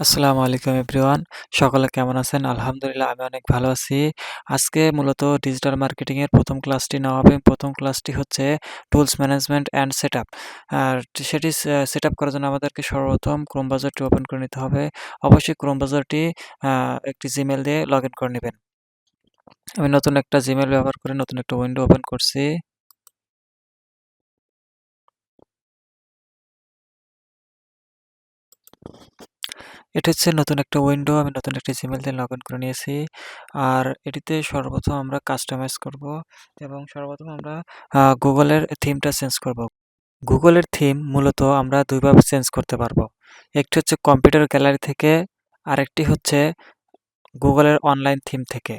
আসসালামু আলাইকুম এভরিওয়ান। সকলে কেমন আছেন? আলহামদুলিল্লাহ, আমি অনেক ভালো আছি। আজকে মূলত ডিজিটাল মার্কেটিংয়ের প্রথম ক্লাসটি নেওয়া হবে। প্রথম ক্লাসটি হচ্ছে টুলস ম্যানেজমেন্ট অ্যান্ড সেট আর সেটি সেট করার জন্য আমাদেরকে সর্বপ্রথম ক্রোম ব্রাউজারটি ওপেন করে নিতে হবে। অবশ্যই ক্রোম ব্রাউজারটি একটি জিমেল দিয়ে লগ করে নেবেন। আমি নতুন একটা জিমেল ব্যবহার করে নতুন একটা উইন্ডো ওপেন করছি। এটা হচ্ছে নতুন একটা উইন্ডো আমি নতুন একটা জিমেল দিয়ে লগ ইন করে নিয়েছি। আর এটিতে সর্বপ্রথম আমরা কাস্টমাইজ করব এবং সর্বপ্রথম আমরা গুগলের থিমটা চেঞ্জ করব। গুগলের থিম মূলত আমরা দুইভাবে চেঞ্জ করতে পারব। একটি হচ্ছে কম্পিউটার গ্যালারি থেকে, আরেকটি হচ্ছে গুগলের অনলাইন থিম থেকে।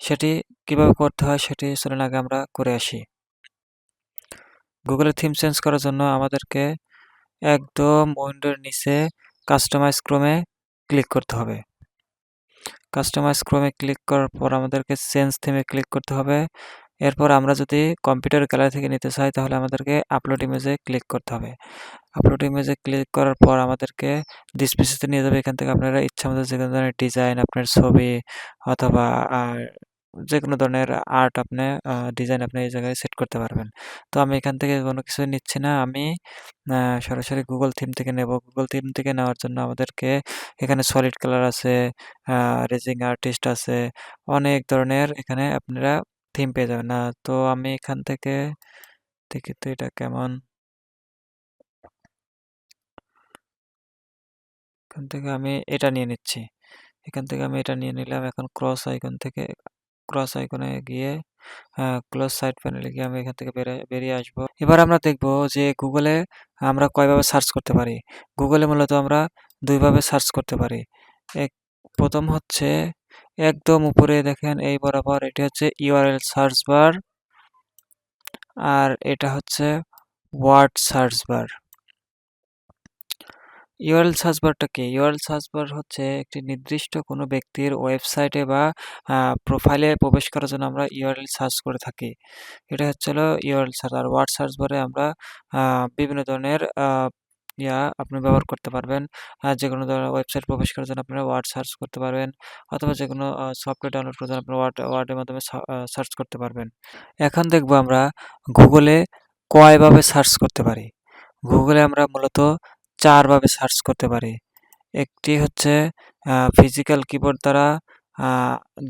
সেটি কীভাবে করতে হয় সেটি চলুন আগে আমরা করে আসি। গুগলের থিম চেঞ্জ করার জন্য আমাদেরকে একদম উইন্ডোর নিচে কাস্টমাইজ ক্রমে ক্লিক করতে হবে। কাস্টমাইজ ক্রমে ক্লিক করার পর আমাদেরকে চেঞ্জ থিমে ক্লিক করতে হবে। এরপর আমরা যদি কম্পিউটার গ্যালারি থেকে নিতে চাই, তাহলে আমাদেরকে আপলোড ইমেজে ক্লিক করতে হবে। আপলোড ইমেজে ক্লিক করার পর আমাদেরকে ডিসপ্লেসিতে নিয়ে যাবে। এখান থেকে আপনারা ইচ্ছা মতো ধরনের ডিজাইন আপনার ছবি অথবা যে কোনো ধরনের আর্ট আপনি ডিজাইন আপনি এই জায়গায় সেট করতে পারবেন। তো আমি এখান থেকে কোনো কিছু নিচ্ছি না। আমি সরাসরি গুগল থিম থেকে নেব। গুগল থিম থেকে নেওয়ার জন্য আমাদেরকে এখানে সলিড কালার আছে রেজিং আর্টিস্ট আছে, অনেক ধরনের এখানে আপনারা থিম পেয়ে যাবেন। না তো আমি এখান থেকে দেখি তো এটা কেমন। এখান থেকে আমি এটা নিয়ে নিচ্ছি। এখান থেকে আমি এটা নিয়ে নিলাম। এখন ক্রস আইকন থেকে ক্রস আইকনে গিয়ে ক্লোজ সাইড প্যানেলে গিয়ে আমি এখান থেকে বেরিয়ে আসব। এবার আমরা দেখব যে গুগলে আমরা কয়ভাবে সার্চ করতে পারি। গুগলে মূলত আমরা দুইভাবে সার্চ করতে পারি। এক, প্রথম হচ্ছে একদম উপরে দেখেন, এই বরাবর এটি হচ্ছে ইউআরএল সার্চ বার আর এটা হচ্ছে word search bar URL search বারটা কি? ইউআরএল সার্চ বার হচ্ছে একটি নির্দিষ্ট কোনো ব্যক্তির ওয়েবসাইটে বা প্রোফাইলে প্রবেশ করার জন্য আমরা ইউআরএল সার্চ করে থাকি। এটা হচ্ছে হলো ইউআরএল সার্চ। আর ওয়ার্ড সার্চ বারে আমরা বিভিন্ন ধরনের ইয়া আপনি ব্যবহার করতে পারবেন। যে কোনো ধরনের ওয়েবসাইট প্রবেশ করার জন্য আপনারা ওয়ার্ড সার্চ করতে পারবেন। অথবা যে কোনো সফটওয়্যার ডাউনলোড করার জন্য আপনারা ওয়ার্ড, ওয়ার্ডের মাধ্যমে সার্চ করতে পারবেন। এখন দেখব আমরা গুগলে কয়ভাবে সার্চ করতে পারি? গুগলে আমরা মূলত চারভাবে সার্চ করতে পারি। একটি হচ্ছে ফিজিক্যাল কিবোর্ড দ্বারা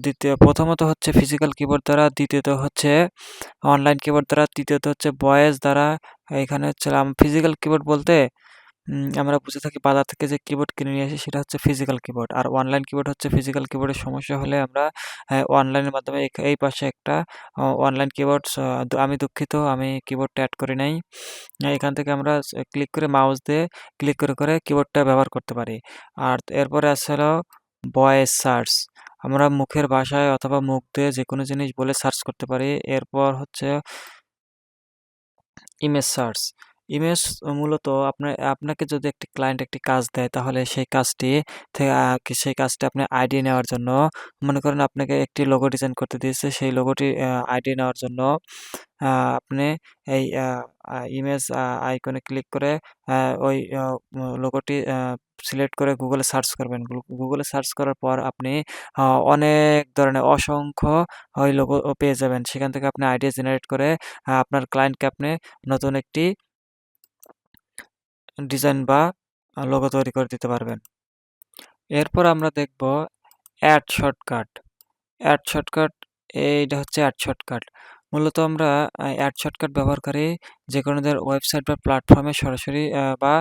দ্বিতীয়, প্রথমত হচ্ছে ফিজিক্যাল কিবোর্ড দ্বারা, দ্বিতীয়ত হচ্ছে অনলাইন কিবোর্ড দ্বারা, তৃতীয়ত হচ্ছে বয়েস দ্বারা, এখানে হচ্ছে ফিজিক্যাল কিবোর্ড বলতে আমরা বুঝে থাকি বাজার থেকে যে কিবোর্ড কিনে নিয়ে আসি সেটা হচ্ছে ফিজিক্যাল কিবোর্ড আর অনলাইন কিবোর্ড হচ্ছে ফিজিক্যাল কিবোর্ডের সমস্যা হলে আমরা অনলাইনের মাধ্যমে এই পাশে একটা অনলাইন কিবোর্ড আমি দুঃখিত, আমি কিবোর্ডটা অ্যাড করি নাই। এখান থেকে আমরা ক্লিক করে মাউস দিয়ে ক্লিক করে করে কিবোর্ডটা ব্যবহার করতে পারি। আর এরপরে আসলে ভয়েস সার্চ আমরা মুখের ভাষায় অথবা মুখ দিয়ে যে কোনো জিনিস বলে সার্চ করতে পারি। এরপর হচ্ছে ইমেজ সার্চ ইমেজ মূলত আপনার আপনাকে যদি একটি ক্লায়েন্ট একটি কাজ দেয়, তাহলে সেই কাজটি থেকে সেই কাজটি আপনি আইডি নেওয়ার জন্য, মনে করেন আপনাকে একটি লোগো ডিজাইন করতে দিয়েছে, সেই লোগোটি আইডি নেওয়ার জন্য আপনি এই ইমেজ আইকনে ক্লিক করে ওই লোগোটি সিলেক্ট করে গুগলে সার্চ করবেন। গুগলে সার্চ করার পর আপনি অনেক ধরনের অসংখ্য ওই লোগো পেয়ে যাবেন। সেখান থেকে আপনি আইডিয়া জেনারেট করে আপনার ক্লায়েন্টকে আপনি নতুন একটি ডিজাইন বা লোগো তৈরি করে দিতে পারবেন। এরপর আমরা দেখব অ্যাড শর্টকাট। অ্যাড শর্টকাট, এইটা হচ্ছে অ্যাড শর্টকাট। মূলত আমরা অ্যাড শর্টকাট ব্যবহার করি যে কোনো ওয়েবসাইট বা প্ল্যাটফর্মে সরাসরি বা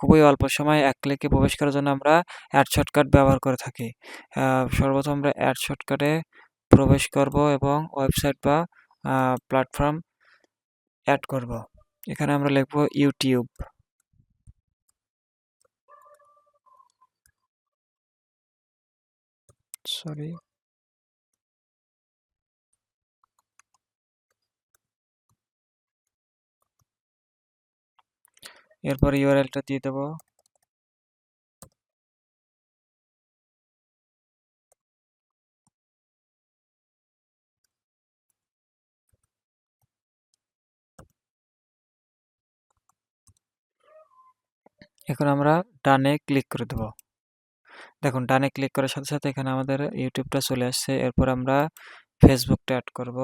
খুবই অল্প সময় এক ক্লিকে প্রবেশ করার জন্য আমরা অ্যাড শর্টকাট ব্যবহার করে থাকি। সর্বপ্রথম আমরা অ্যাড শর্টকাটে প্রবেশ করব এবং ওয়েবসাইট বা প্ল্যাটফর্ম অ্যাড করব। এখানে আমরা লিখব ইউটিউব। সরি এরপর ইউআরএলটা দিয়ে দেবো। এখন আমরা ডানে ক্লিক করে দেব। দেখুন, ডানে ক্লিক করার সাথে সাথে এখানে আমাদের ইউটিউবটা চলে আসছে। এরপর আমরা ফেসবুকটা অ্যাড করব।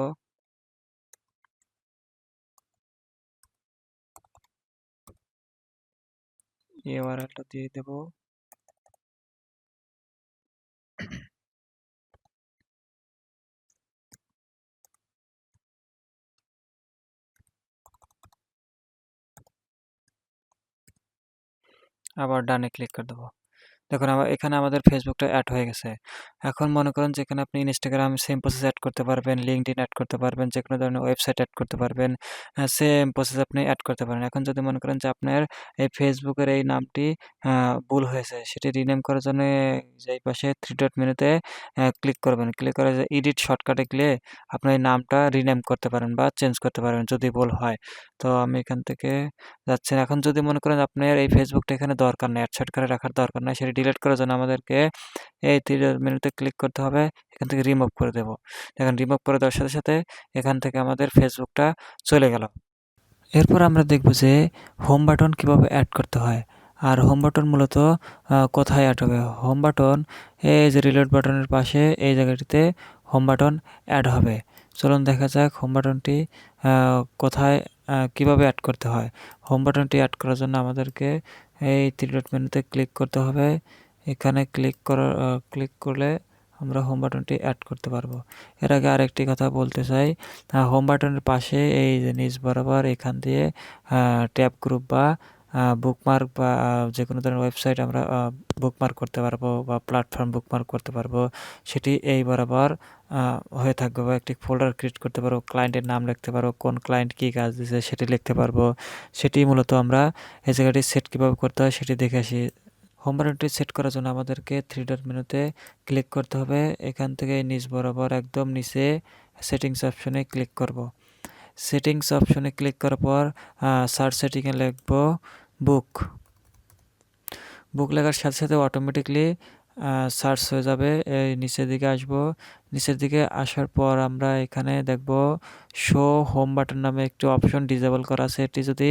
ইউআরএলটা দিয়ে দেব। আবার ডানে ক্লিক করে দেবো। দেখুন আবার এখানে আমাদের ফেসবুকটা অ্যাড হয়ে গেছে। এখন মনে করেন যেখানে আপনি ইনস্টাগ্রাম সেম প্রসেস অ্যাড করতে পারবেন লিঙ্কডিন অ্যাড করতে পারবেন যে কোনো ধরনের ওয়েবসাইট অ্যাড করতে পারবেন সেম প্রসেস আপনি অ্যাড করতে পারেন। এখন যদি মনে করেন যে আপনার এই ফেসবুকের এই নামটি ভুল হয়েছে, সেটি রিনেম করার জন্য যেই পাশে থ্রি ডট মেনুতে ক্লিক করবেন। ক্লিক করে যে এডিট শর্টকাটে গেলে আপনি এই নামটা রিনেম করতে পারেন বা চেঞ্জ করতে পারবেন যদি ভুল হয়। তো আমি এখান থেকে যাচ্ছেন এখন যদি মনে করেন আপনার এই ফেসবুকটা এখানে দরকার নেই অ্যাড করে রাখার দরকার নেই, সেটি ডিলিট করার জন্য আমাদেরকে এই থ্রি মেনুতে ক্লিক করতে হবে। এখান থেকে রিমুভ করে দেব। দেখেন রিমুভ করে দেওয়ার সাথে সাথে এখান থেকে আমাদের ফেসবুকটা চলে গেল। এরপর আমরা দেখব যে হোম বাটন কীভাবে অ্যাড করতে হয়। আর হোম বাটন মূলত কোথায় অ্যাড হবে? হোম বাটন এই যে রিলোড বাটনের পাশে এই জায়গাটিতে হোম বাটন অ্যাড হবে। চলুন দেখা যাক হোম বাটনটি কোথায় কীভাবে অ্যাড করতে হয়। হোম বাটনটি অ্যাড করার জন্য আমাদেরকে এই থ্রি ডট মেনুতে ক্লিক করতে হবে। এখানে ক্লিক করার ক্লিক করলে আমরা হোম বাটনটি অ্যাড করতে পারব। এর আগে আরেকটি কথা বলতে চাই। হোম বাটনের পাশে এই যে বরাবর এখান দিয়ে ট্যাব গ্রুপ বা বুকমার্ক বা যে কোনো ধরনের ওয়েবসাইট আমরা বুকমার্ক করতে পারব বা প্ল্যাটফর্ম বুকমার্ক করতে পারব, সেটি এই বরাবর হয়ে থাকবে বা একটি ফোল্ডার ক্রিয়েট করতে পারব ক্লায়েন্টের নাম লিখতে পারব, কোন ক্লায়েন্ট কী কাজ দিচ্ছে সেটি লিখতে পারব। সেটি মূলত আমরা এই জায়গাটি সেট কীভাবে করতে হয় সেটি দেখে আসি। হোম বাটনটি সেট করার জন্য আমাদেরকে থ্রি ডট মেনুতে ক্লিক করতে হবে। এখান থেকে নিচ বরাবর একদম নিচে সেটিংস অপশনে ক্লিক করব। সেটিংস অপশনে ক্লিক করার পর সার্চ সেটিংয়ে লিখব। বুক। বুক লেখার সাথে সাথে অটোমেটিকলি সার্চ হয়ে যাবে। এই নিচের দিকে আসব। নিচের দিকে আসার পর আমরা এখানে দেখব শো হোম বাটন নামে একটি অপশন ডিজেবল করা আছে। এটি যদি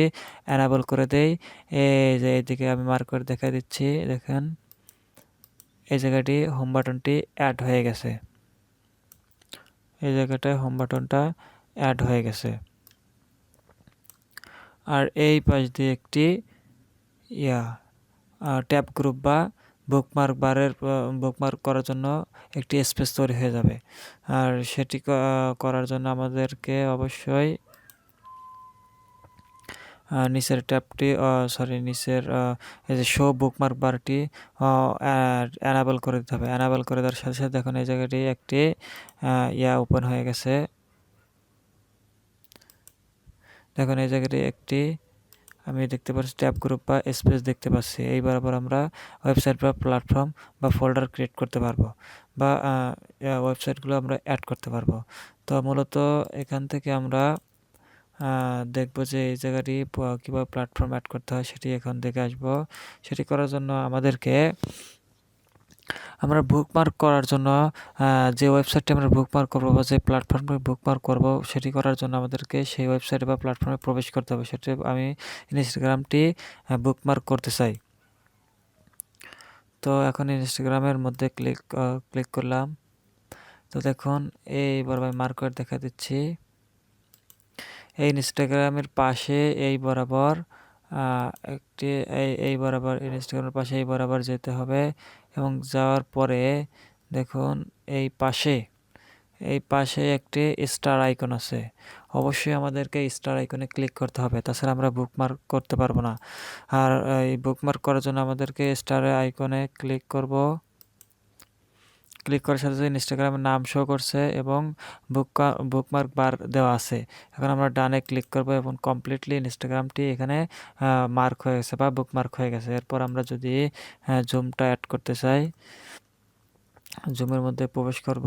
অ্যানাবল করে দেই, এই যে এদিকে আমি মার্ক করে দেখা দিচ্ছি, দেখেন। এই জায়গাটি হোম বাটনটি অ্যাড হয়ে গেছে। এই জায়গাটায় হোম বাটনটা অ্যাড হয়ে গেছে। আর এই পাশ দিয়ে একটি ইয়া ট্যাব গ্রুপ বা বুকমার্ক বারের বুকমার্ক করার জন্য একটি স্পেস তৈরি হয়ে যাবে। আর সেটি করার জন্য আমাদেরকে অবশ্যই নিচের ট্যাবটি সরি নিচের এই যে শো বুকমার্ক বারটি অ্যানাবেল করে দিতে হবে। অ্যানাবেল করে দেওয়ার সাথে সাথে দেখুন এই জায়গাটি একটি ইয়া ওপেন হয়ে গেছে। দেখুন এই জায়গাটি একটি আমি দেখতে পাচ্ছি ট্যাব গ্রুপ বা স্পেস দেখতে পাচ্ছি। এই বরাবর আমরা ওয়েবসাইট বা প্ল্যাটফর্ম বা ফোল্ডার ক্রিয়েট করতে পারব বা ওয়েবসাইটগুলো আমরা অ্যাড করতে পারব। তো মূলত এখান থেকে আমরা দেখব যে এই জায়গাটি কীভাবে প্ল্যাটফর্ম অ্যাড করতে হয় সেটি এখান থেকে আসব। সেটি করার জন্য আমাদেরকে আমরা বুকমার্ক করার জন্য যে ওয়েবসাইটটি আমরা বুকমার্ক করব বা যে প্ল্যাটফর্মে বুকমার্ক করব, সেটি করার জন্য আমাদেরকে সেই ওয়েবসাইট বা প্ল্যাটফর্মে প্রবেশ করতে হবে। সেটি আমি ইনস্টাগ্রামটি বুকমার্ক করতে চাই। তো এখন ইনস্টাগ্রামের মধ্যে ক্লিক ক্লিক করলাম। তো দেখুন এই বরাবর মার্কার দেখা দিচ্ছি। এই ইনস্টাগ্রামের পাশে এই বরাবর একটি এই বরাবর ইনস্টাগ্রামের পাশে এই বরাবর যেতে হবে এবং যাওয়ার পরে দেখুন এই পাশে এই পাশে একটি স্টার আইকন আছে। অবশ্যই আমাদেরকে স্টার আইকনে ক্লিক করতে হবে, তাছাড়া আমরা বুকমার্ক করতে পারব না। আর এই বুকমার্ক করার জন্য আমাদেরকে স্টার আইকনে ক্লিক করব। ক্লিক করার সাথে সাথে ইনস্টাগ্রামের নাম শো করছে এবং বুক বুকমার্ক বার দেওয়া আছে। এখন আমরা ডানে ক্লিক করব এবং কমপ্লিটলি ইনস্টাগ্রামটি এখানে মার্ক হয়ে গেছে বা বুকমার্ক হয়ে গেছে। এরপর আমরা যদি জুমটা অ্যাড করতে চাই জুমের মধ্যে প্রবেশ করব।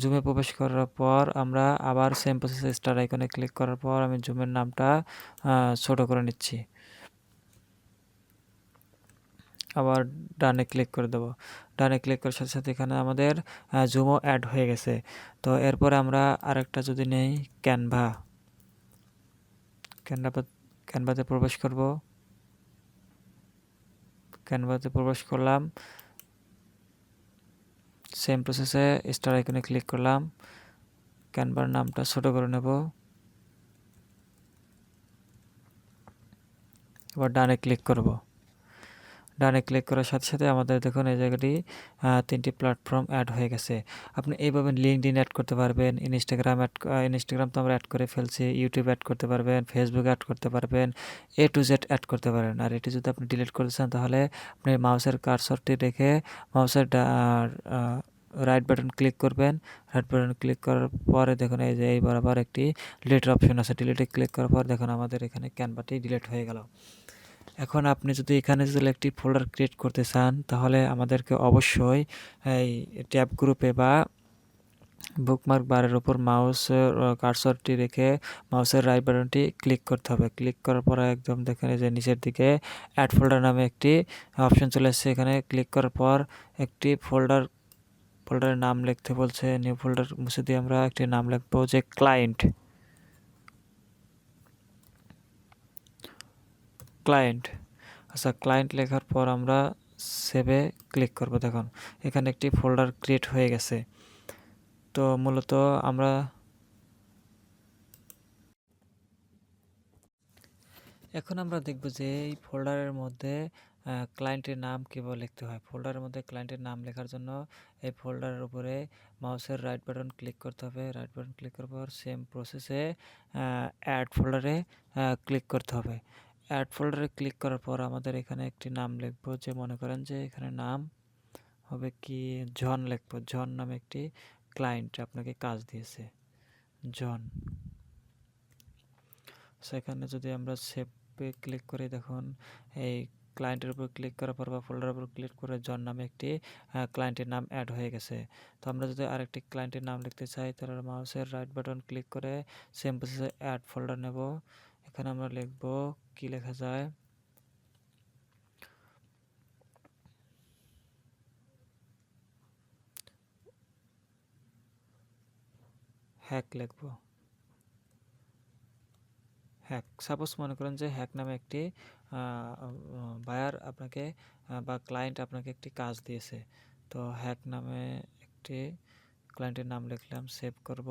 জুমে প্রবেশ করার পর আমরা আবার সেম প্রসেসে স্টার আইকনে ক্লিক করার পর আমি জুমের নামটা ছোট করে নিচ্ছি। আবার ডানে ক্লিক করে দেবো। ডানে ক্লিক করার সাথে সাথে এখানে আমাদের জুমও অ্যাড হয়ে গেছে। তো এরপরে আমরা আরেকটা যদি নেই ক্যানভা ক্যানভা ক্যানভাতে প্রবেশ করব। ক্যানভাতে প্রবেশ করলাম। সেম প্রসেসে স্টার আইকনে ক্লিক করলাম। ক্যানভার নামটা ছোটো করে নেব। এবার ডানে ক্লিক করব। ডানে ক্লিক করার সাথে সাথে আমাদের দেখুন এই জায়গাটি তিনটি প্ল্যাটফর্ম অ্যাড হয়ে গেছে। আপনি এইভাবে লিঙ্কড ইন অ্যাড করতে পারবেন ইনস্টাগ্রাম অ্যাড ইনস্টাগ্রাম তো আমরা অ্যাড করে ফেলছি ইউটিউব অ্যাড করতে পারবেন ফেসবুক অ্যাড করতে পারবেন এ টু জেড অ্যাড করতে পারেন। আর এটি যদি আপনি ডিলিট করতে চান তাহলে আপনি মাউসের কারসরটি রেখে মাউসের রাইট বাটন ক্লিক করবেন। রাইট বাটন ক্লিক করার পরে দেখুন এই যে এই বরাবর একটি ডিলিটের অপশন আছে। ডিলিটে ক্লিক করার পর দেখুন আমাদের এখানে ক্যানভাটি ডিলিট হয়ে গেল। এখন আপনি যদি এখানে যদি একটি ফোল্ডার ক্রিয়েট করতে চান, তাহলে আমাদেরকে অবশ্যই এই ট্যাব গ্রুপে বা বুকমার্ক বারের উপর মাউস কার্সরটি রেখে মাউসের রাইট বাটনটি ক্লিক করতে হবে। ক্লিক করার পরে একদম দেখেন যে নিচের দিকে অ্যাড ফোল্ডার নামে একটি অপশন চলে আসছে এখানে ক্লিক করার পর একটি ফোল্ডার ফোল্ডারের নাম লিখতে বলছে। নিউ ফোল্ডার মুছে দিয়ে আমরা একটি নাম লিখব যে ক্লায়েন্ট ক্লায়েন্ট আচ্ছা ক্লায়েন্ট লেখার পর আমরা সেভে ক্লিক করব, দেখুন। এখানে একটি ফোল্ডার ক্রিয়েট হয়ে গেছে। তো মূলত আমরা এখন আমরা দেখব যে এই ফোল্ডারের মধ্যে ক্লায়েন্টের নাম কীভাবে লিখতে হয়। ফোল্ডারের মধ্যে ক্লায়েন্টের নাম লেখার জন্য এই ফোল্ডারের উপরে মাউসের রাইট বাটন ক্লিক করতে হবে। রাইট বাটন ক্লিক করার পর সেম প্রসেসে অ্যাড ফোল্ডারে ক্লিক করতে হবে। অ্যাড ফোল্ডারে ক্লিক করার পর আমাদের এখানে একটি নাম লিখব যে মনে করেন যে এখানে নাম হবে কি জন লিখব। জন নামে একটি ক্লায়েন্ট আপনাকে কাজ দিয়েছে। জন। সেখানে যদি আমরা সেভে ক্লিক করে, দেখুন, এই ক্লায়েন্টের উপর ক্লিক করার পর বা ফোল্ডারের উপর ক্লিক করে জন নামে একটি ক্লায়েন্টের নাম অ্যাড হয়ে গেছে। তো আমরা যদি আরেকটি ক্লায়েন্টের নাম লিখতে চাই, তাহলে মাউসের রাইট বাটন ক্লিক করে সেম প্রসেসে অ্যাড ফোল্ডার নেব। এখানে আমরা লিখব কি লেখা যায়? হ্যাক লিখব। হ্যাক। সাপোজ মনে করেন যে হ্যাক নামে একটি বায়ার আপনাকে বা ক্লায়েন্ট আপনাকে একটি কাজ দিয়েছে। তো হ্যাক নামে একটি ক্লায়েন্টের নাম লিখলাম, সেভ করব।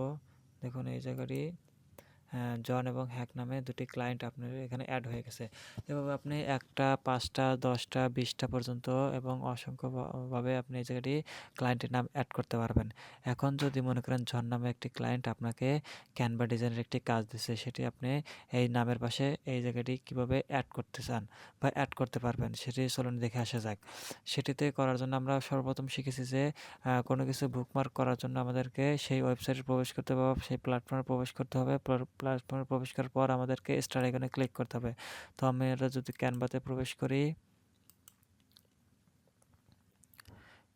দেখুন এই জায়গাটি জন এবং হ্যাক নামে দুটি ক্লায়েন্ট আপনার এখানে অ্যাড হয়ে গেছে। এভাবে আপনি একটা পাঁচটা, দশটা, বিশটা পর্যন্ত এবং অসংখ্যভাবে আপনি এই জায়গাটি ক্লায়েন্টের নাম অ্যাড করতে পারবেন। এখন যদি মনে করেন জন নামে একটি ক্লায়েন্ট আপনাকে ক্যানভা ডিজাইনের একটি কাজ দিচ্ছে সেটি আপনি এই নামের পাশে এই জায়গাটি কীভাবে অ্যাড করতে চান বা অ্যাড করতে পারবেন, সেটি চলুন দেখে আসা যাক। সেটিতে করার জন্য আমরা সর্বপ্রথম শিখেছি যে কোনো কিছু বুকমার্ক করার জন্য আমাদেরকে সেই ওয়েবসাইটে প্রবেশ করতে হবে সেই প্ল্যাটফর্মে প্রবেশ করতে হবে। প্ল্যাটফর্মে প্রবেশ করার পর আমাদেরকে স্টার আইকনে ক্লিক করতে হবে। তো আমরা যদি ক্যানভাতে প্রবেশ করি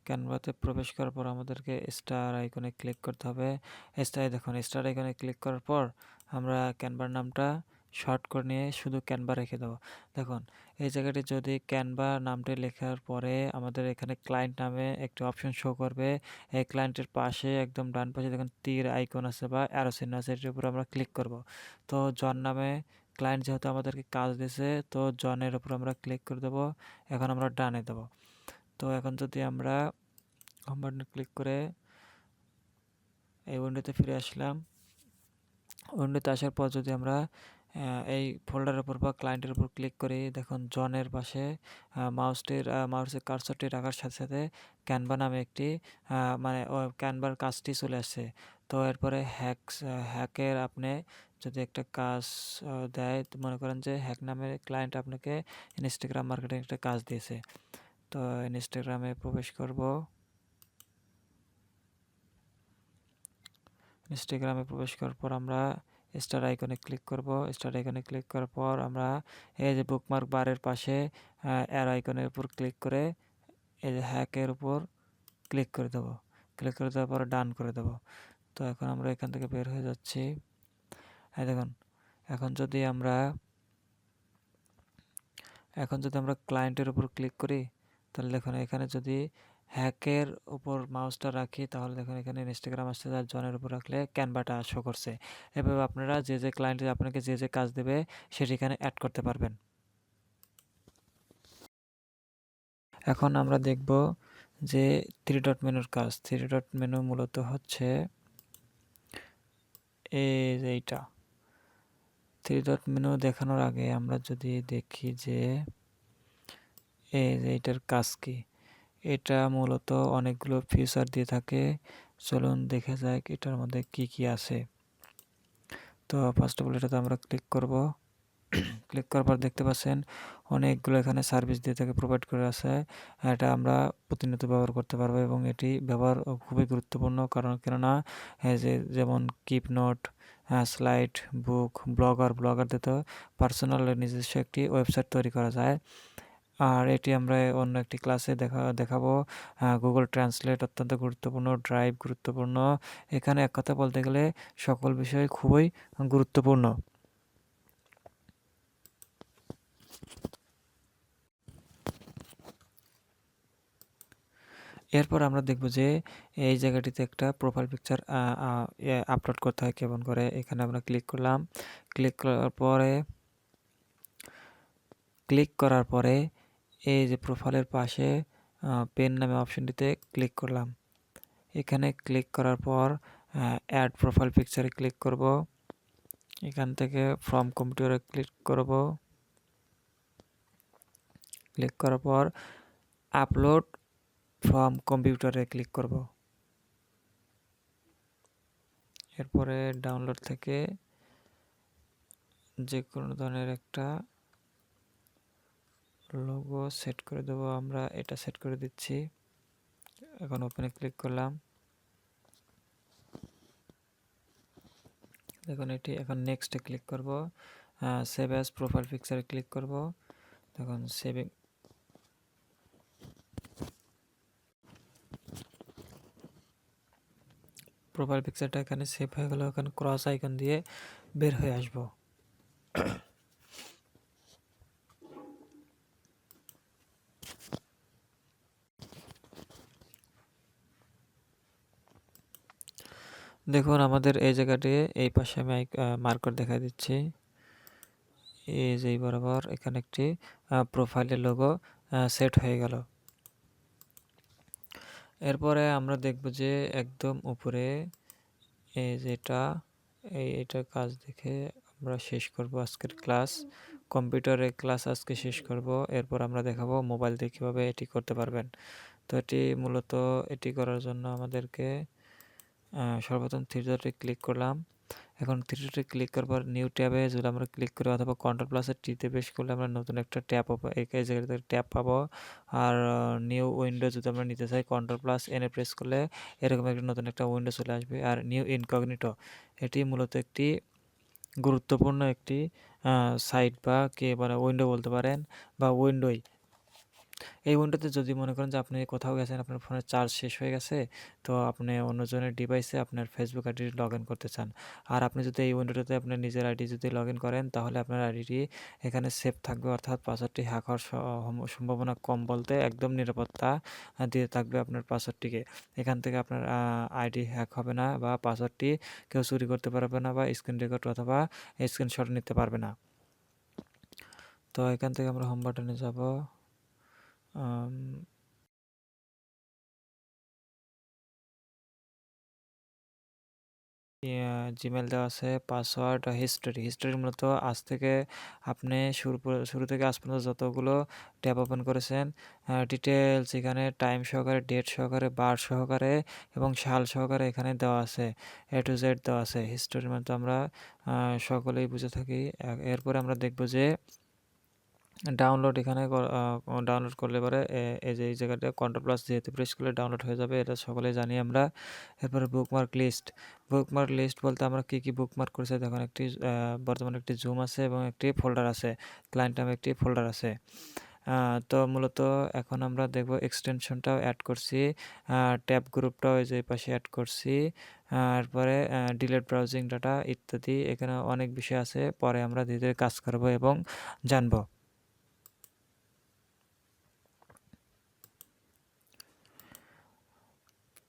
ক্যানভাতে প্রবেশ করার পর আমাদেরকে স্টার আইকনে ক্লিক করতে হবে। স্টার দেখুন স্টার আইকনে ক্লিক করার পর আমরা ক্যানভার নামটা শর্ট করে নিয়ে শুধু ক্যানভা রেখে দেবো। দেখুন এই জায়গাটি যদি ক্যানভা নামটি লেখার পরে আমাদের এখানে ক্লায়েন্ট নামে একটি অপশন শো করবে। এই ক্লায়েন্টের পাশে একদম ডান পাশে দেখুন তীর আইকন আছে বা অ্যারো আছে, এটির উপর আমরা ক্লিক করব। তো জন নামে ক্লায়েন্ট যেহেতু আমাদেরকে কাজ দিয়েছে, তো জনের উপর আমরা ক্লিক করে দেবো। এখন আমরা ডানে দেবো। তো এখন যদি আমরা হোম বাটনে ক্লিক করে এই উইন্ডোতে ফিরে আসলাম। উইন্ডোতে আসার পর যদি আমরা এই ফোল্ডারের উপর বা ক্লায়েন্টের উপর ক্লিক করে দেখুন জনের পাশে মাউসটির মাউসের কার্সরটি রাখার সাথে সাথে ক্যানভা নামে একটি মানে ক্যানভার কাজটি চলে আসছে তো এরপরে হ্যাকস হ্যাকের আপনি যদি একটা কাজ দেয় মনে করেন যে হ্যাক নামের ক্লায়েন্ট আপনাকে ইনস্টাগ্রাম মার্কেটিং একটা কাজ দিয়েছে। তো ইনস্টাগ্রামে প্রবেশ করব। ইনস্টাগ্রামে প্রবেশ করার পর আমরা স্টার আইকনে ক্লিক করব। স্টার আইকনে ক্লিক করার পর আমরা এই যে বুকমার্ক বারের পাশে এর আইকনের উপর ক্লিক করে এই যে হ্যাকের উপর ক্লিক করে দেবো। ক্লিক করে দেওয়ার পর ডান করে দেবো। তো এখন আমরা এখান থেকে বের হয়ে যাচ্ছি। হ্যাঁ দেখুন, এখন যদি আমরা, এখন যদি আমরা ক্লায়েন্টের উপর ক্লিক করি, তাহলে দেখুন এখানে যদি হ্যাকের উপর মাউসটা রাখি, তাহলে দেখুন এখানে ইনস্টাগ্রাম আসছে আর জনের উপর রাখলে ক্যানভাটা শো করছে। এভাবে আপনারা যে যে ক্লায়েন্ট আপনাকে যে যে কাজ দেবে, সেটি এখানে অ্যাড করতে পারবেন। এখন আমরা দেখব যে থ্রি ডট মেনুর কাজ। থ্রি ডট মেনু মূলত হচ্ছে এই এইটা। থ্রি ডট মেনু দেখানোর আগে আমরা যদি দেখি যে এইটার কাজ কি। এটা মূলত অনেকগুলো ফিচার দিয়ে থাকে। চলুন দেখে যাক এটার মধ্যে কি কি আছে। তো ফার্স্ট অফ অল এটাতে আমরা ক্লিক করব। ক্লিক করার পর দেখতে পাচ্ছেন অনেকগুলো এখানে সার্ভিস দিয়ে থাকে প্রোভাইড করে আছে। এটা আমরা প্রতিনিয়ত ব্যবহার করতে পারব এবং এটি ব্যবহার খুবই গুরুত্বপূর্ণ কারণ কেননা যে যেমন keep note slide book blogger ব্লগারদের তো পার্সোনাল নিজস্ব একটি ওয়েবসাইট তৈরি করা যায়। আর এটি আমরা অন্য একটি ক্লাসে দেখা, দেখাবো। গুগল ট্রান্সলেট অত্যন্ত গুরুত্বপূর্ণ ড্রাইভ গুরুত্বপূর্ণ। এখানে এক কথা বলতে গেলে সকল বিষয় খুবই গুরুত্বপূর্ণ। এরপর আমরা দেখব যে এই জায়গাটিতে একটা প্রোফাইল পিকচার আপলোড করতে হয় কেমন করে। এখানে আমরা ক্লিক করলাম। ক্লিক করার পরে ক্লিক করার পরে এই যে প্রোফাইলের পাশে পেন নামে অপশনটিতে ক্লিক করলাম। এখানে ক্লিক করার পর অ্যাড প্রোফাইল পিকচারে ক্লিক করব। এখান থেকে ফ্রম কম্পিউটারে ক্লিক করব। ক্লিক করার পর আপলোড ফ্রম কম্পিউটারে ক্লিক করব। এরপরে ডাউনলোড থেকে যে কোনো ধরনের একটা লোগো সেট করে দেব, আমরা এটা সেট করে দিচ্ছি। এখন ওপেনে ক্লিক করলাম। দেখুন, এটি এখন নেক্সটে ক্লিক করব। সেভ অ্যাজ প্রোফাইল পিকচারে ক্লিক করব। দেখুন সেভিং প্রোফাইল পিকচারটা এখানে সেভ হয়ে গেল। এখানে ক্রস আইকন দিয়ে বের হয়ে আসব। দেখুন, আমাদের এই জায়গাটি, এই পাশে আমি মার্কার দেখা দিচ্ছি। এই যে বরাবর এখানে একটি প্রোফাইলের লোগো সেট হয়ে গেল। এরপরে আমরা দেখব যে একদম উপরে এই যেটা এই, এটার কাজ দেখে আমরা শেষ করব আজকের ক্লাস। কম্পিউটারে ক্লাস আজকে শেষ করব। এরপর আমরা দেখাবো মোবাইল দিয়ে কীভাবে এটি করতে পারবেন। তো এটি মূলত এটি করার জন্য আমাদেরকে সর্বপ্রথম থ্রি ডটে ক্লিক করলাম। এখন থ্রি ডটে ক্লিক করার পর নিউ ট্যাবে যদি আমরা ক্লিক করি অথবা কন্ট্রোল প্লাসের টিতে বেশ করলে আমরা নতুন একটা ট্যাব ট্যাপ এই জায়গাতে ট্যাপ পাবো। আর নিউ উইন্ডো যদি আমরা নিতে চাই কন্ট্রোল প্লাস এনে প্রেস করলে এরকম একটা নতুন একটা উইন্ডো চলে আসবে। আর নিউ ইনকগনিটো এটি মূলত একটি গুরুত্বপূর্ণ একটি সাইট বা কে মানে উইন্ডো বলতে পারেন বা উইন্ডোই এই উইন্ডোতে যদি মনে করেন যে আপনি কোথাও গেছেন, আপনার ফোনের চার্জ শেষ হয়ে গেছে, তো আপনি অন্যজনের ডিভাইসে আপনার ফেসবুক আইডি লগ ইন করতে চান। আর আপনি যদি এই উইন্ডোটাতে আপনার নিজের আইডি যদি লগ ইন করেন, তাহলে আপনার আইডিটি এখানে সেভ থাকবে, অর্থাৎ পাসওয়ার্ডটি হ্যাক হওয়ার সম্ভাবনা কম বলতে একদম নিরাপত্তা দিয়ে থাকবে আপনার পাসওয়ার্ডটিকে এখান থেকে আপনার আইডি হ্যাক হবে না বা পাসওয়ার্ডটি কেউ চুরি করতে পারবে না বা স্ক্রিন রেকর্ড অথবা স্ক্রিনশট নিতে পারবে না। তো এখান থেকে আমরা হোম বাটনে যাব। জিমেল দেওয়া আছে পাসওয়ার্ড হিস্টোরি হিস্টোরি মূলত আজ থেকে আপনি শুরু শুরু থেকে আজ পর্যন্ত যতগুলো ট্যাব ওপেন করেছেন ডিটেলস এখানে টাইম সহকারে ডেট সহকারে বার সহকারে এবং সাল সহকারে এখানে দেওয়া আছে এ টু জেড দেওয়া আছে। হিস্টোরির মধ্যে আমরা সকলেই বুঝে থাকি। এরপরে আমরা দেখব যে ডাউনলোড এখানে ডাউনলোড করলে পরে এই যে, এই জায়গাটা কন্ট্রোল প্লাস যেহেতু প্রেস করলে ডাউনলোড হয়ে যাবে, এটা সকলে জানি আমরা। এরপরে বুকমার্ক লিস্ট বুকমার্ক লিস্ট বলতে আমরা কী কী বুকমার্ক করেছি? দেখুন, একটি বর্তমানে একটি জুম আছে এবং একটি ফোল্ডার আছে ক্লায়েন্ট নামে একটি ফোল্ডার আছে। তো মূলত এখন আমরা দেখব এক্সটেনশনটাও অ্যাড করছি ট্যাব গ্রুপটাও এই যে পাশে অ্যাড করছি তারপরে ডিলেট ব্রাউজিং ডাটা ইত্যাদি এখানে অনেক বিষয় আছে, পরে আমরা ধীরে ধীরে কাজ করব এবং জানব।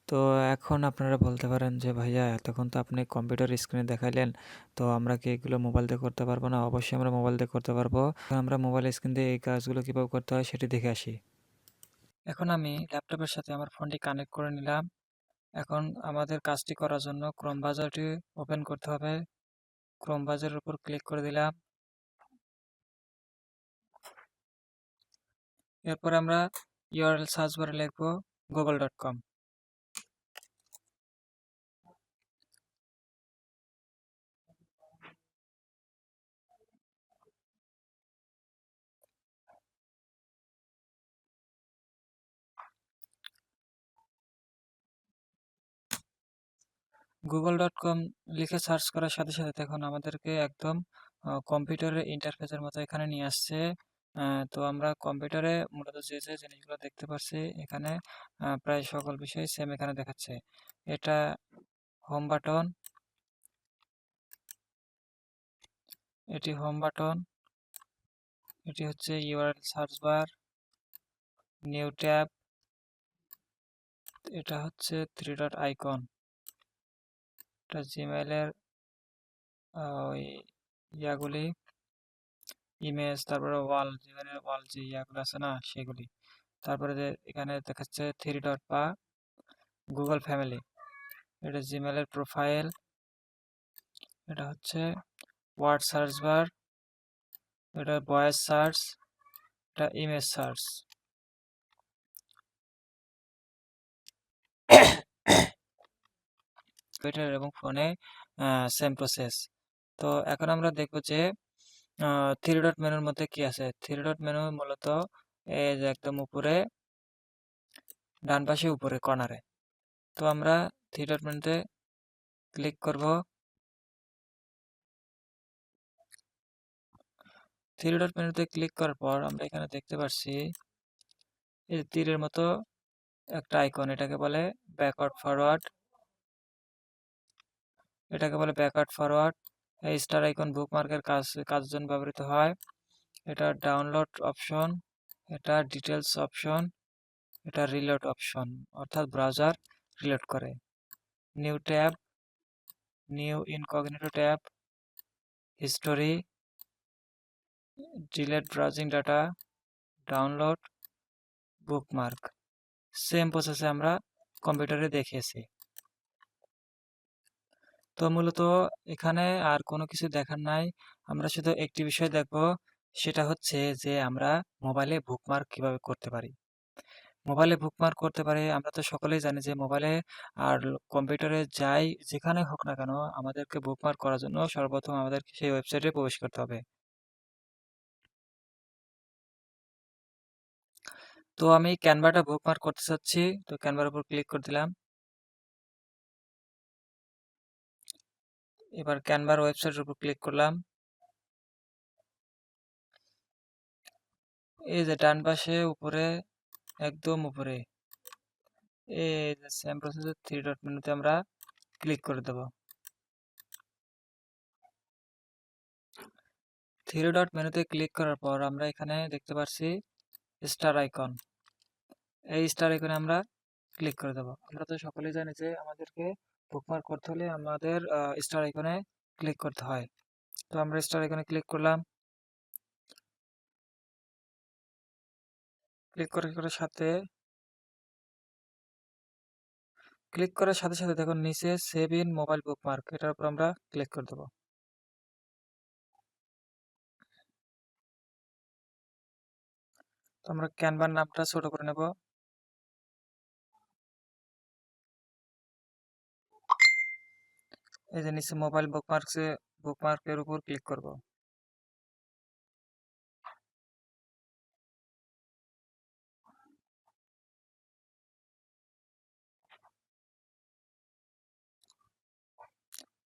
তো এখন আপনারা বলতে পারেন যে, ভাইয়া, এতক্ষণ তো আপনি কম্পিউটার স্ক্রিনে দেখাইলেন, তো আমরা কি এগুলো মোবাইল দিয়ে করতে পারব না? অবশ্যই আমরা মোবাইল দিয়ে করতে পারব। আমরা মোবাইল স্ক্রিন দিয়ে এই কাজগুলো কীভাবে করতে হয় সেটি দেখে আসি। এখন আমি ল্যাপটপের সাথে আমার ফোনটি কানেক্ট করে নিলাম। এখন আমাদের কাজটি করার জন্য ক্রোম বাজারটি ওপেন করতে হবে। ক্রোম বাজারের উপর ক্লিক করে দিলাম। এরপর আমরা ইউআরএল সার্চ বারে লিখব Google dot com Google dot com লিখে সার্চ করার সাথে সাথে দেখুন আমাদেরকে একদম কম্পিউটারের ইন্টারফেসের মতো এখানে নিয়ে আসছে। তো আমরা কম্পিউটারে মূলত যে যে জিনিসগুলো দেখতে পাচ্ছি এখানে প্রায় সকল বিষয় সেম এখানে দেখাচ্ছে। এটা হোম বাটন এটি হোম বাটন এটি হচ্ছে URL search bar new tab এটা হচ্ছে থ্রি ডট আইকন এটা জিমেলের ওই ইয়াগুলি, ইমেজ, তারপরে ওয়াল জিমেলের ওয়াল যে ইয়াগুলো আছে না, সেগুলি। তারপরে যে এখানে দেখাচ্ছে থ্রি ডট বা গুগল ফ্যামিলি এটা জিমেলের প্রোফাইল এটা হচ্ছে ওয়ার্ড সার্চ বার এটা ভয়েস সার্চ এটা ইমেজ সার্চ কম্পিউটার এবং ফোনে সেম প্রসেস তো এখন আমরা দেখব যে থ্রি ডট মেনুর মধ্যে কি আছে? থ্রি ডট মেনু মূলত এই যে একদম উপরে, ডান পাশে উপরে কর্নারে তো আমরা থ্রি ডট মেনুতে ক্লিক করব। থ্রি ডট মেনুতে ক্লিক করার পর আমরা এখানে দেখতে পাচ্ছি এই তীরের মতো একটা আইকন এটাকে বলে ব্যাকওয়ার্ড ফরওয়ার্ড এটাকে বলে ব্যাকওয়ার্ড ফরওয়ার্ড এই স্টার আইকন বুকমার্কের কাজ কাজের জন্য ব্যবহৃত হয়। এটা ডাউনলোড অপশন এটা ডিটেলস অপশন এটা রিলোড অপশন অর্থাৎ ব্রাউজার রিলোড করে। New tab new incognito tab history delete browsing data download bookmark same প্রসেসে আমরা কম্পিউটারে দেখিয়েছি। তো মূলত এখানে আর কোনো কিছু দেখার নাই। আমরা শুধু একটি বিষয় দেখব, সেটা হচ্ছে যে আমরা মোবাইলে বুকমার্ক কীভাবে করতে পারি। মোবাইলে বুকমার্ক করতে পারি, আমরা তো সকলেই জানি যে মোবাইলে আর কম্পিউটারে যাই যেখানে হোক না কেন, আমাদেরকে বুকমার্ক করার জন্য সর্বপ্রথম আমাদেরকে সেই ওয়েবসাইটে প্রবেশ করতে হবে। তো আমি ক্যানভাটা বুকমার্ক করতে চাচ্ছি, তো ক্যানভার উপর ক্লিক করে দিলাম। এবার ক্যানভার ওয়েবসাইটের উপর ক্লিক করলাম। এই যে ডান পাশে উপরে, একদম উপরে, এই যে থ্রি ডট মেনুতে আমরা ক্লিক করে দেব। থ্রি ডট মেনুতে ক্লিক করার পর আমরা এখানে দেখতে পাচ্ছি স্টার আইকন এই স্টার আইকনে আমরা ক্লিক করে দেব। আমরা তো সকলেই জানি যে আমাদেরকে বুকমার্ক করতে হলে আমাদের স্টার আইকনে ক্লিক করতে হয়। তো আমরা স্টার আইকনে ক্লিক করলাম। ক্লিক করে করার সাথে ক্লিক করার সাথে সাথে দেখুন নিচে সেভ ইন মোবাইল বুকমার্ক এটার উপর আমরা ক্লিক করে দেবো। তো আমরা ক্যানভার নামটা ছোট করে নেব। এই যে নিচে মোবাইল বুকমার্কসে বুকমার্কের উপর ক্লিক করব।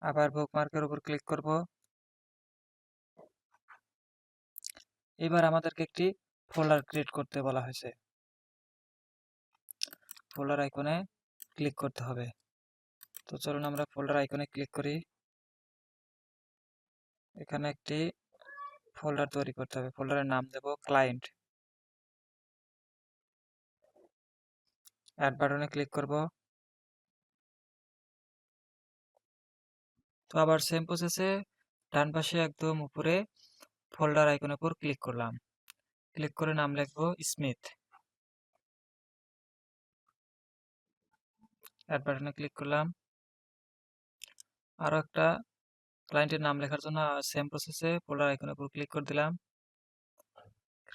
আবার বুকমার্কের উপর ক্লিক করব। এবার আমাদেরকে একটি ফোল্ডার ক্রিয়েট করতে বলা হয়েছে। ফোল্ডার আইকনে ক্লিক করতে হবে। তো চলুন আমরা ফোল্ডার আইকনে ক্লিক করি। এখানে একটি ফোল্ডার তৈরি করতে হবে। ফোল্ডারের নাম দেব ক্লায়েন্ট অ্যাড বাটনে ক্লিক করব। তো আবার সেম প্রসেসে ডান পাশে একদম উপরে ফোল্ডার আইকনের উপর ক্লিক করলাম। ক্লিক করে নাম লিখব স্মিথ অ্যাড বাটনে ক্লিক করলাম। আরও একটা ক্লায়েন্টের নাম লেখার জন্য সেম প্রসেসে ফোল্ডার আইকনের উপর ক্লিক করে দিলাম।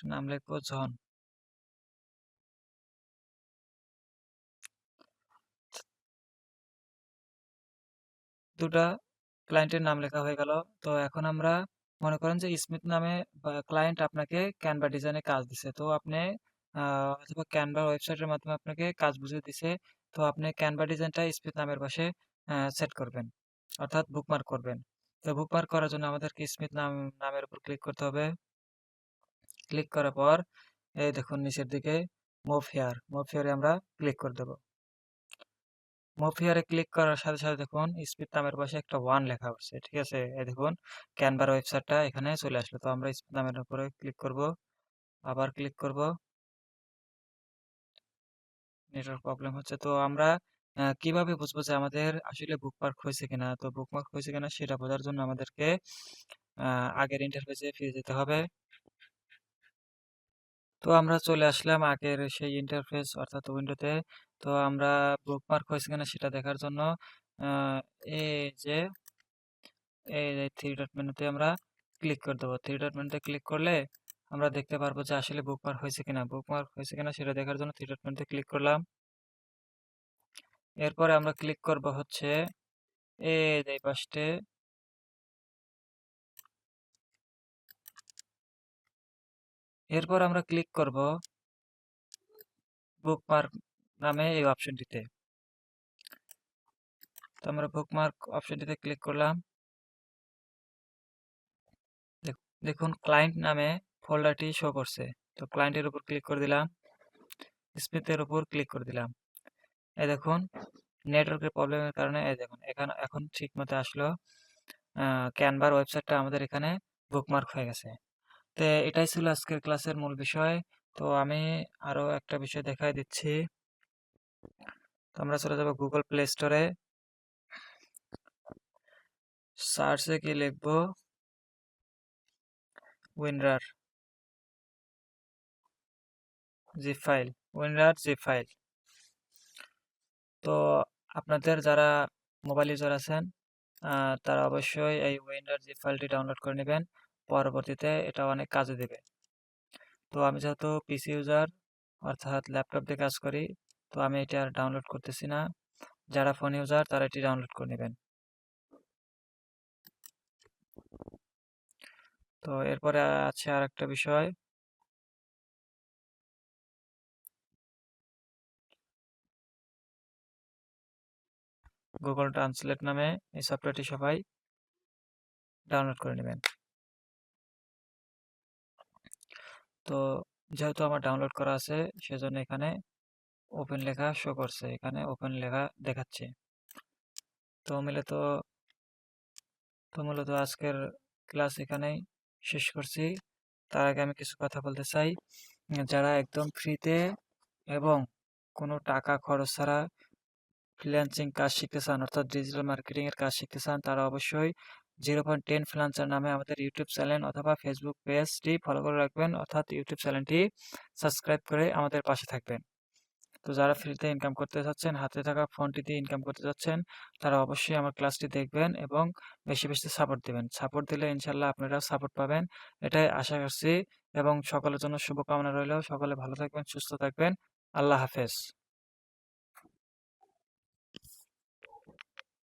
নাম লিখব জন। দুটা ক্লায়েন্টের নাম লেখা হয়ে গেল। তো এখন আমরা মনে করেন যে স্মিথ নামে ক্লায়েন্ট আপনাকে ক্যানভা ডিজাইনে কাজ দিছে। তো আপনি অথবা ক্যানভা ওয়েবসাইটের মাধ্যমে আপনাকে কাজ বুঝিয়ে দিছে। তো আপনি ক্যানভা ডিজাইনটা স্মিথ নামের পাশে সেট করবেন। অর্থাৎ বুকমার্ক করবেন। তো বুকমার্ক করার জন্য আমাদেরকে স্মিথ নাম, নামের উপর ক্লিক করতে হবে। ক্লিক করার পর, এই দেখুন নিচের দিকে মুভ হেয়ার মুভ হেয়ারে আমরা ক্লিক করে দেব। মুভ হেয়ারে ক্লিক করার সাথে সাথে দেখুন স্পিড নামের পাশে একটা ওয়ান লেখা হচ্ছে ঠিক আছে? এই দেখুন ক্যানভার ওয়েবসাইটটা এখানে চলে আসলো। তো আমরা স্পিড নামের উপরে ক্লিক করব, আবার ক্লিক করব। নেটওয়ার্ক প্রবলেম হচ্ছে। তো আমরা কীভাবে বুঝব যে আমাদের আসলে বুকমার্ক হয়েছে কিনা? তো বুকমার্ক হয়েছে কিনা সেটা বোঝার জন্য আমাদেরকে আগের ইন্টারফেসে ফিরে যেতে হবে। তো আমরা চলে আসলাম আগের সেই ইন্টারফেস অর্থাৎ উইন্ডোতে তো। আমরা বুকমার্ক হয়েছে কিনা সেটা দেখার জন্য এই যে এই যে থ্রি ডট মেনুতে আমরা ক্লিক করে দেবো। থ্রি ডট মেনুতে ক্লিক করলে আমরা দেখতে পারব যে আসলে বুকমার্ক হয়েছে কিনা। বুকমার্ক হয়েছে কিনা সেটা দেখার জন্য থ্রি ডট মেনুতে ক্লিক করলাম। এরপরে আমরা ক্লিক করব হচ্ছে, এই পাশে। এরপর আমরা ক্লিক করব বুকমার্ক নামে এই অপশনটিতে তো আমরা বুকমার্ক অপশনটিতে ক্লিক করলাম। দেখুন ক্লায়েন্ট নামে ফোল্ডারটি শো করছে। তো ক্লায়েন্টের উপর ক্লিক করে দিলাম। স্মিথের উপর ক্লিক করে দিলাম। এই দেখুন নেটওয়ার্কের প্রবলেমের কারণে, এই দেখুন, এখানে, এখন ঠিক মতো আসলো ক্যানভার ওয়েবসাইটটা আমাদের এখানে বুকমার্ক হয়ে গেছে। তো এটাই ছিল আজকের ক্লাসের মূল বিষয়। তো আমি আরও একটা বিষয় দেখাই দিচ্ছি। তো আমরা চলে যাব গুগল প্লে স্টোরে সার্চে কি লিখব উইনরার জি ফাইল উইনরার জি ফাইল তো আপনাদের যারা মোবাইল ইউজার আছেন তারা অবশ্যই এই উইন্ডার জি ফাইলটি ডাউনলোড করে নেবেন। পরবর্তীতে এটা অনেক কাজে দেবে। তো আমি যেহেতু পিসি ইউজার অর্থাৎ ল্যাপটপ দিয়ে কাজ করি, তো আমি এটা আর ডাউনলোড করতেছি না। যারা ফোন ইউজার তারা এটি ডাউনলোড করে নেবেন। তো এরপরে আছে আর একটা বিষয়। গুগল ট্রান্সলেট নামে এই সফটওয়্যারটি সবাই ডাউনলোড করে নেবেন। তো যেহেতু আমার ডাউনলোড করা আছে, সেজন্য এখানে ওপেন লেখা শো করছে। এখানে ওপেন লেখা দেখাচ্ছে। তো মূলত তো মূলত আজকের ক্লাস এখানেই শেষ করছি। তার আগে আমি কিছু কথা বলতে চাই। যারা একদম ফ্রিতে এবং কোনো টাকা খরচ ছাড়া ফ্রিল্যান্সিং কাজ শিখতে চান অর্থাৎ ডিজিটাল মার্কেটিং এর কাজ শিখতে চান তারা অবশ্যই জিরো পয়েন্ট টেন ফ্রিল্যান্সার নামে আমাদের ইউটিউব চ্যানেল অথবা ফেসবুক পেজটি ফলো করে রাখবেন, অর্থাৎ ইউটিউব চ্যানেলটি সাবস্ক্রাইব করে আমাদের পাশে থাকবেন। তো যারা ফ্রিতে ইনকাম করতে চাচ্ছেন, হাতে থাকা ফোনটি দিয়ে ইনকাম করতে চাচ্ছেন, তারা অবশ্যই আমার ক্লাসটি দেখবেন এবং বেশি বেশি সাপোর্ট দেবেন। সাপোর্ট দিলে ইনশাল্লাহ আপনারা সাপোর্ট পাবেন, এটাই আশা করছি। এবং সকলের জন্য শুভকামনা রইলেও সকলে ভালো থাকবেন, সুস্থ থাকবেন। আল্লাহ হাফেজ।